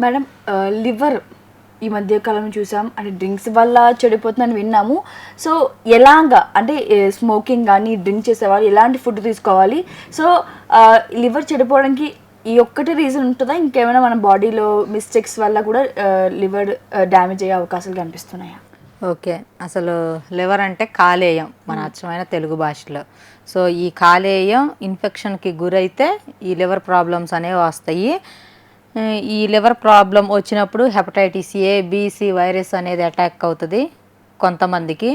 Madam liver ఈ మధ్య కాలంలో చూసాం. అంటే డ్రింక్స్ వల్ల చెడిపోతుందని విన్నాము. సో ఎలాగా? అంటే స్మోకింగ్ కానీ డ్రింక్ చేసేవాళ్ళు ఎలాంటి ఫుడ్ తీసుకోవాలి? సో లివర్ చెడిపోవడానికి ఈ ఒక్కటి రీజన్ ఉంటుందా? ఇంకేమైనా మన బాడీలో మిస్టేక్స్ వల్ల కూడా లివర్ డ్యామేజ్ అయ్యే అవకాశాలు కనిపిస్తున్నాయా? ఓకే. అసలు లివర్ అంటే కాలేయం మన అచ్చమైన తెలుగు భాషలో. సో ఈ కాలేయం ఇన్ఫెక్షన్కి గురైతే ఈ లివర్ ప్రాబ్లమ్స్ అనేవి వస్తాయి. ఈ లివర్ ప్రాబ్లం వచ్చినప్పుడు hepatitis A B C virus అనేది అటాక్ అవుతుంది కొంతమందికి.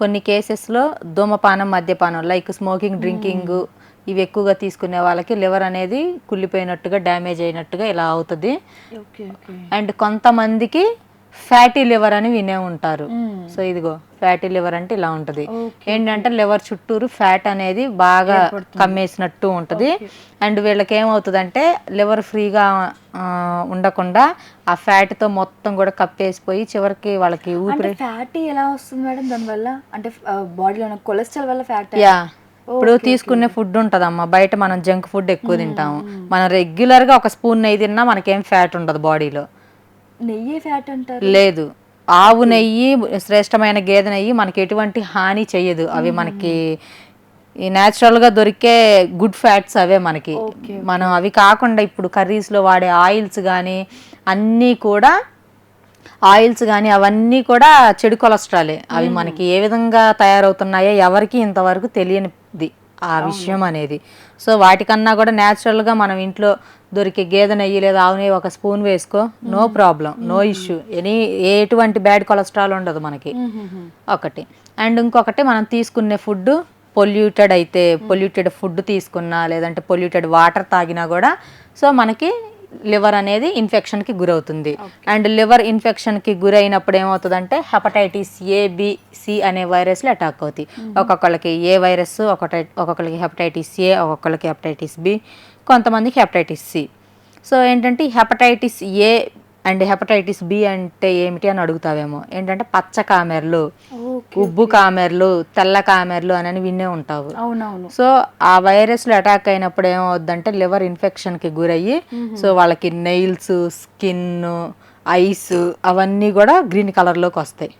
కొన్ని కేసెస్లో ధూమపానం మద్యపానం లైక్ స్మోకింగ్ డ్రింకింగ్ ఇవి ఎక్కువగా తీసుకునే వాళ్ళకి లివర్ అనేది కుళ్ళిపోయినట్టుగా డ్యామేజ్ అయినట్టుగా ఇలా అవుతుంది. అండ్ కొంతమందికి ఫ్యాటీ లివర్ అని వినే ఉంటారు. సో ఇదిగో ఫ్యాటీ లివర్ అంటే ఇలా ఉంటది. ఏంటంటే లివర్ చుట్టూరు ఫ్యాట్ అనేది బాగా కమ్మేసినట్టు ఉంటది. అండ్ వీళ్ళకి ఏమవుతుందంటే లివర్ ఫ్రీగా ఉండకుండా ఆ ఫ్యాట్తో మొత్తం కూడా కప్పేసిపోయి చివరికి వాళ్ళకి అంటే ఊపిరి ఫ్యాటీ ఎలా వస్తుంది మేడం దానివల్ల? అంటే బాడీలో కొలెస్ట్రాల్ వల్ల ఫ్యాట్ యా. ఇప్పుడు తీసుకునే ఫుడ్ ఉంటదమ్మా. బయట మనం జంక్ ఫుడ్ ఎక్కువ తింటాము. మనం రెగ్యులర్గా ఒక స్పూన్ నెయ్యి తిన్నా మనకేం ఫ్యాట్ ఉండదు బాడీలో. నెయ్యి ఫ్యాట్ అంటారు? లేదు. ఆవు నెయ్యి శ్రేష్టమైన గేదె నెయ్యి మనకి ఎటువంటి హాని చెయ్యదు. అవి మనకి ఈ గా దొరికే గుడ్ ఫ్యాట్స్ అవే మనకి. మనం అవి కాకుండా ఇప్పుడు curries లో వాడే ఆయిల్స్ కానీ అన్నీ కూడా ఆయిల్స్ కానీ అవన్నీ కూడా చెడు కొలెస్ట్రాలే అవి మనకి ఏ విధంగా తయారవుతున్నాయో ఎవరికి ఇంతవరకు తెలియనిది. ఆ విషయం అనేది. సో వాటికన్నా కూడా natural గా మనం ఇంట్లో దొరికే గేదె నెయ్యి లేదా ఆవు నెయ్యి ఒక స్పూన్ వేసుకో no problem no issue. Any ఎటువంటి బ్యాడ్ కొలెస్ట్రాల్ ఉండదు మనకి. ఒకటి. అండ్ ఇంకొకటి మనం తీసుకునే ఫుడ్ పొల్యూటెడ్ అయితే పొల్యూటెడ్ ఫుడ్ తీసుకున్నా లేదంటే పొల్యూటెడ్ వాటర్ తాగినా కూడా సో మనకి లివర్ అనేది ఇన్ఫెక్షన్కి గురవుతుంది. అండ్ లివర్ ఇన్ఫెక్షన్కి గురైనప్పుడు ఏమవుతుందంటే హెపటైటిస్ ఏ అనే వైరస్లు అటాక్ అవుతాయి. ఒక్కొక్కళ్ళకి ఏ వైరస్ ఒకటై ఒక్కొక్కరికి హెపటైటిస్ ఏ ఒక్కొక్కరికి హెపటైటిస్ బి కొంతమందికి హెపటైటిస్ సి సో ఏంటంటే hepatitis A and hepatitis B అంటే ఏమిటి అని అడుగుతావేమో. ఏంటంటే పచ్చ కామెర్లు. ఉబ్బు కామెర్లు తెల్ల కామెర్లు అని వినే ఉంటావు. అవునవును. సో ఆ వైరస్లు అటాక్ అయినప్పుడు ఏమవుద్దంటే లివర్ ఇన్ఫెక్షన్కి గురయ్యి సో వాళ్ళకి నెయిల్స్ స్కిన్ ఐస్ అవన్నీ కూడా గ్రీన్ కలర్లోకి వస్తాయి.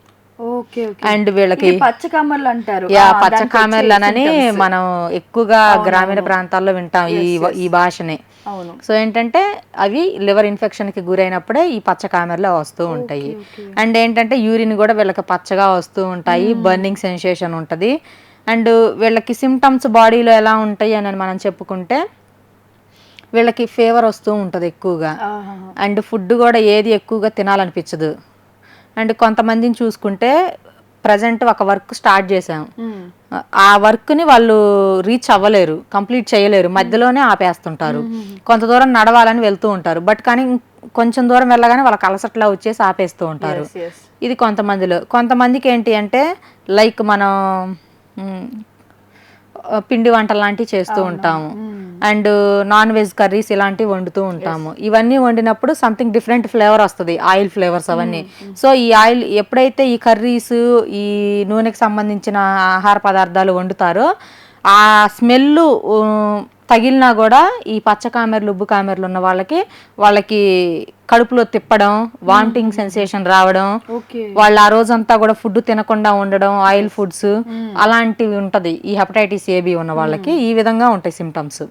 అండ్ వీళ్ళకి ఇది పచ్చ కమ్మర్లు అంటారు. యా ఆ, పచ్చ దానికి కామెర్లు వచ్చే అని. మనం ఎక్కువగా గ్రామీణ ప్రాంతాల్లో వింటాం ఈ ఈ భాషని. అవును. సో ఏంటంటే అవి లివర్ ఇన్ఫెక్షన్కి గురైనప్పుడే ఈ పచ్చ కామెర్లు వస్తూ ఉంటాయి. అండ్ ఏంటంటే యూరిన్ కూడా వీళ్ళకి పచ్చగా వస్తూ ఉంటాయి. బర్నింగ్ సెన్సేషన్ ఉంటుంది. అండ్ వీళ్ళకి సిమ్టమ్స్ బాడీలో ఎలా ఉంటాయి అని మనం చెప్పుకుంటే వీళ్ళకి ఫీవర్ వస్తూ ఉంటుంది ఎక్కువగా. అండ్ ఫుడ్ కూడా ఏది ఎక్కువగా తినాలనిపించదు. అండ్ కొంతమందిని చూసుకుంటే ప్రజెంట్ ఒక వర్క్ స్టార్ట్ చేసాం. ఆ వర్క్ని వాళ్ళు రీచ్ అవ్వలేరు కంప్లీట్ చేయలేరు. మధ్యలోనే ఆపేస్తుంటారు. కొంత దూరం నడవాలని వెళ్తూ ఉంటారు. బట్ కానీ కొంచెం దూరం వెళ్ళగానే వాళ్ళకి అలసట్లా వచ్చేసి ఆపేస్తూ ఉంటారు. ఇది కొంతమందిలో. కొంతమందికి ఏంటి అంటే లైక్ మనం పిండి వంటలు లాంటివి చేస్తూ ఉంటాము. అండ్ నాన్ వెజ్ కర్రీస్ ఇలాంటివి వండుతూ ఉంటాము. ఇవన్నీ వండినప్పుడు సంథింగ్ డిఫరెంట్ ఫ్లేవర్ వస్తుంది. ఆయిల్ ఫ్లేవర్స్ అవన్నీ. సో ఈ ఆయిల్ ఎప్పుడైతే ఈ కర్రీస్ ఈ నూనెకి సంబంధించిన ఆహార పదార్థాలు వండుతారో ఆ స్మెల్ తగిలినా కూడా ఈ పచ్చ కామెర్లు ఉబ్బు కామెర్లు ఉన్న వాళ్ళకి వాళ్ళకి కడుపులో తిప్పడం వామిటింగ్ సెన్సేషన్ రావడం వాళ్ళు ఆ రోజంతా కూడా ఫుడ్ తినకుండా ఉండడం ఆయిల్ ఫుడ్స్ అలాంటివి ఉంటది. ఈ హెపటైటిస్ ఏబి ఉన్న వాళ్ళకి ఈ విధంగా ఉంటాయి సిమ్టమ్స్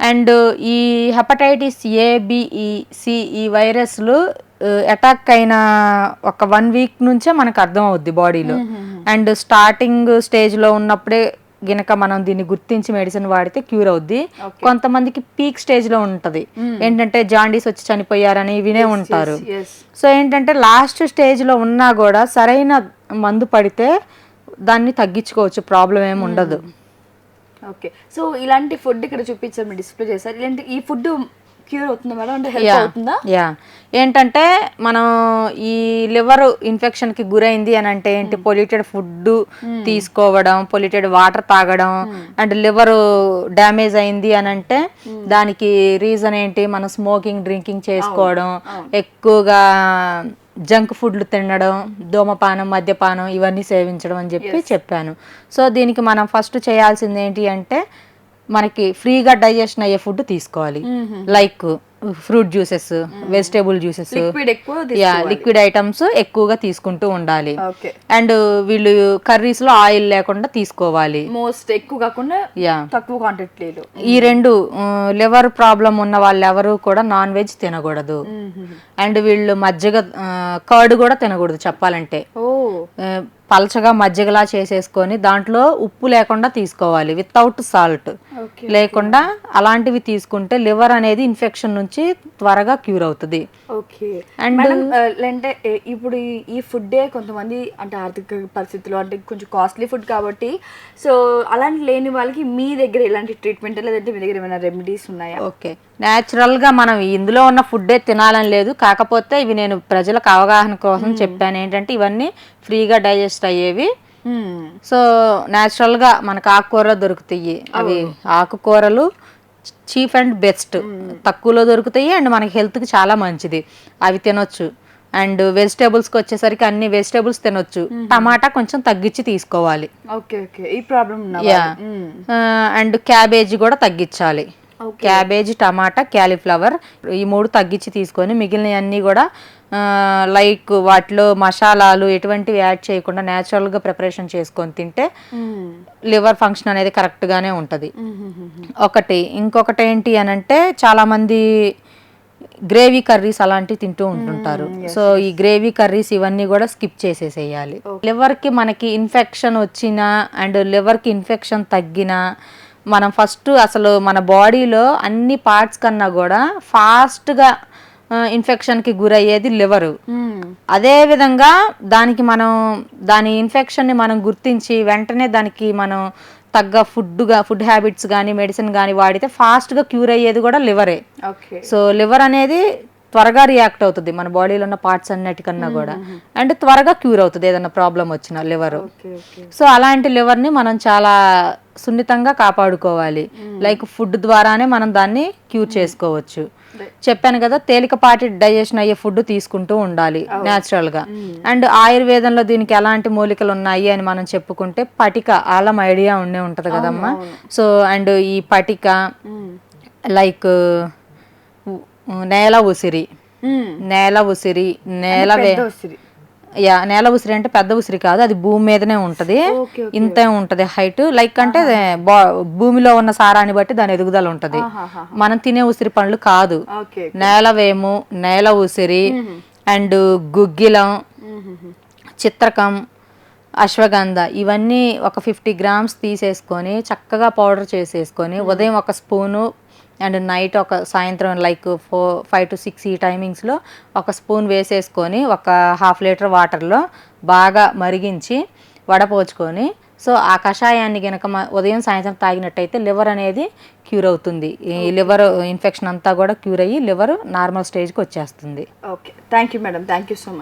అండ్ ఈ hepatitis A B E C ఈ వైరస్లు అటాక్ అయిన ఒక వన్ వీక్ నుంచే మనకు అర్థం అవుద్ది బాడీలో. అండ్ స్టార్టింగ్ స్టేజ్లో ఉన్నప్పుడే గినక మనం దీన్ని గుర్తించి మెడిసిన్ వాడితే క్యూర్ అవుద్ది. కొంతమందికి పీక్ స్టేజ్లో ఉంటది. ఏంటంటే జాండీస్ వచ్చి చనిపోయారని వినే ఉంటారు. సో ఏంటంటే లాస్ట్ స్టేజ్లో ఉన్నా కూడా సరైన మందు పడితే దాన్ని తగ్గించుకోవచ్చు ప్రాబ్లం ఏమి ఉండదు. ఓకే. సో ఇలాంటి ఫుడ్ ఇక్కడ చూపించారు డిస్ప్లే చేశారు. ఇలాంటి ఈ ఫుడ్ క్యూర్ అవుతుందా మేడం? అంటే హెల్ప్ అవుతుందా? యా. ఏంటంటే మనం ఈ లివర్ ఇన్ఫెక్షన్కి గురైంది అని అంటే ఏంటి? పొల్యూటెడ్ ఫుడ్ తీసుకోవడం పొల్యూటెడ్ వాటర్ తాగడం అండ్ లివర్ డ్యామేజ్ అయింది అని అంటే దానికి రీజన్ ఏంటి? మనం స్మోకింగ్ డ్రింకింగ్ చేసుకోవడం ఎక్కువగా జంక్ ఫుడ్లు తినడం ధూమపానం మద్యపానం ఇవన్నీ సేవించడం అని చెప్పి చెప్పాను. సో దీనికి మనం ఫస్ట్ చేయాల్సింది ఏంటి అంటే మనకి ఫ్రీగా డైజెషన్ అయ్యే ఫుడ్ తీసుకోవాలి. Like fruit juices vegetable juices. Liquid items ఎక్కువగా తీసుకుంటూ ఉండాలి. అండ్ వీళ్ళు కర్రీస్లో ఆయిల్ లేకుండా తీసుకోవాలి. మోస్ట్ ఎక్కువ కాకుండా తక్కువ క్వాంటిటీలో ఈ రెండు లివర్ ప్రాబ్లం ఉన్న వాళ్ళు ఎవరు కూడా నాన్ వెజ్ తినకూడదు. అండ్ వీళ్ళు మజ్జిగ కర్డ్ కూడా తినకూడదు చెప్పాలంటే. పలచగా మజ్జిగలా చేసేసుకొని దాంట్లో ఉప్పు లేకుండా తీసుకోవాలి వితౌట్ సాల్ట్ లేకుండా అలాంటివి తీసుకుంటే లివర్ అనేది ఇన్ఫెక్షన్ నుంచి త్వరగా క్యూర్ అవుతుంది. మేడం అంటే ఇప్పుడు ఈ- ఫుడ్డే కొంతమంది అంటే ఆర్థిక పరిస్థితులు అంటే కొంచెం కాస్ట్లీ ఫుడ్ కాబట్టి సో అలాంటి లేని వాళ్ళకి మీ దగ్గర ఎలాంటి ట్రీట్మెంట్ లేదంటే మీ దగ్గర ఏమైనా రెమెడీస్ ఉన్నాయా? ఓకే గా మనం ఇందులో ఉన్న ఫుడ్డే తినాలని లేదు. కాకపోతే ఇవి నేను ప్రజలకు అవగాహన కోసం చెప్పాను. ఏంటంటే ఇవన్నీ ఫ్రీగా డైజెస్ట్ అయ్యేవి. సో గా మనకు ఆకుకూరలు దొరుకుతాయి. అవి ఆకుకూరలు చీప్ అండ్ బెస్ట్. తక్కువలో దొరుకుతాయి అండ్ మనకి హెల్త్కి చాలా మంచిది. అవి తినొచ్చు. అండ్ వెజిటేబుల్స్కి వచ్చేసరికి అన్ని వెజిటేబుల్స్ తినొచ్చు. టమాటా కొంచెం తగ్గించి తీసుకోవాలి. Okay okay. ఈ ప్రాబ్లం యా. అండ్ క్యాబేజీ కూడా తగ్గించాలి. క్యాబేజ్ టమాటా క్యాలీఫ్లవర్ ఈ మూడు తగ్గించి తీసుకొని మిగిలిన అన్నీ కూడా లైక్ వాటిలో మసాలాలు ఎటువంటివి యాడ్ చేయకుండా న్యాచురల్గా ప్రిపరేషన్ చేసుకొని తింటే లివర్ ఫంక్షన్ అనేది కరెక్ట్గానే ఉంటుంది. ఒకటి ఇంకొకటి ఏంటి అని అంటే చాలామంది గ్రేవీ కర్రీస్ అలాంటివి తింటూ ఉంటుంటారు. సో ఈ గ్రేవీ కర్రీస్ ఇవన్నీ కూడా స్కిప్ చేసేసేయాలి. లివర్కి మనకి ఇన్ఫెక్షన్ వచ్చినా అండ్ లివర్కి ఇన్ఫెక్షన్ తగ్గినా మనం ఫస్ట్ అసలు మన బాడీలో అన్ని పార్ట్స్ కన్నా కూడా ఫాస్ట్గా ఇన్ఫెక్షన్కి గురయ్యేది లివరు. అదే విధంగా దానికి మనం దాని ఇన్ఫెక్షన్ని మనం గుర్తించి వెంటనే దానికి మనం తగ్గ ఫుడ్గా ఫుడ్ హ్యాబిట్స్ కానీ మెడిసిన్ కానీ వాడితే ఫాస్ట్గా క్యూర్ అయ్యేది కూడా లివరే. సో లివర్ అనేది త్వరగా రియాక్ట్ అవుతుంది మన బాడీలో ఉన్న పార్ట్స్ అన్నిటికన్నా కూడా. అండ్ త్వరగా క్యూర్ అవుతుంది ఏదైనా ప్రాబ్లం వచ్చిన లివర్ సో అలాంటి లివర్ని మనం చాలా సున్నితంగా కాపాడుకోవాలి. లైక్ ఫుడ్ ద్వారానే మనం దాన్ని క్యూర్ చేసుకోవచ్చు. చెప్పాను కదా తేలికపాటి డైజెషన్ అయ్యే ఫుడ్ తీసుకుంటూ ఉండాలి గా అండ్ ఆయుర్వేదంలో దీనికి ఎలాంటి మూలికలు ఉన్నాయి అని మనం చెప్పుకుంటే పటిక ఆలం ఐడియా ఉండే ఉంటది కదమ్మా. సో అండ్ ఈ పటిక లైక్ నేల ఉసిరి. నేల ఉసిరి నేల యా నేల ఉసిరి అంటే పెద్ద ఉసిరి కాదు అది భూమి మీదనే ఉంటది. ఇంతే ఉంటది హైట్. లైక్ అంటే భూమిలో ఉన్న సారాన్ని బట్టి దాని ఎదుగుదల ఉంటది. మనం తినే ఉసిరి పండ్లు కాదు. ఓకే నేలవేము నేల ఉసిరి అండ్ గుగ్గిలం చిత్రకం అశ్వగంధ ఇవన్నీ ఒక ఫిఫ్టీ గ్రామ్స్ తీసేసుకొని చక్కగా పౌడర్ చేసేసుకొని ఉదయం ఒక స్పూను అండ్ నైట్ ఒక సాయంత్రం like four five to six ఈ టైమింగ్స్లో ఒక స్పూన్ వేసేసుకొని ఒక హాఫ్ లీటర్ వాటర్లో బాగా మరిగించి వడపోచుకొని సో ఆ కషాయాన్ని గనక మ- ఉదయం సాయంత్రం తాగినట్టయితే లివర్ అనేది క్యూర్ అవుతుంది. ఈ లివర్ ఇన్ఫెక్షన్ అంతా కూడా క్యూర్ అయ్యి లివర్ నార్మల్ స్టేజ్కి వచ్చేస్తుంది. Okay thank you madam thank you so much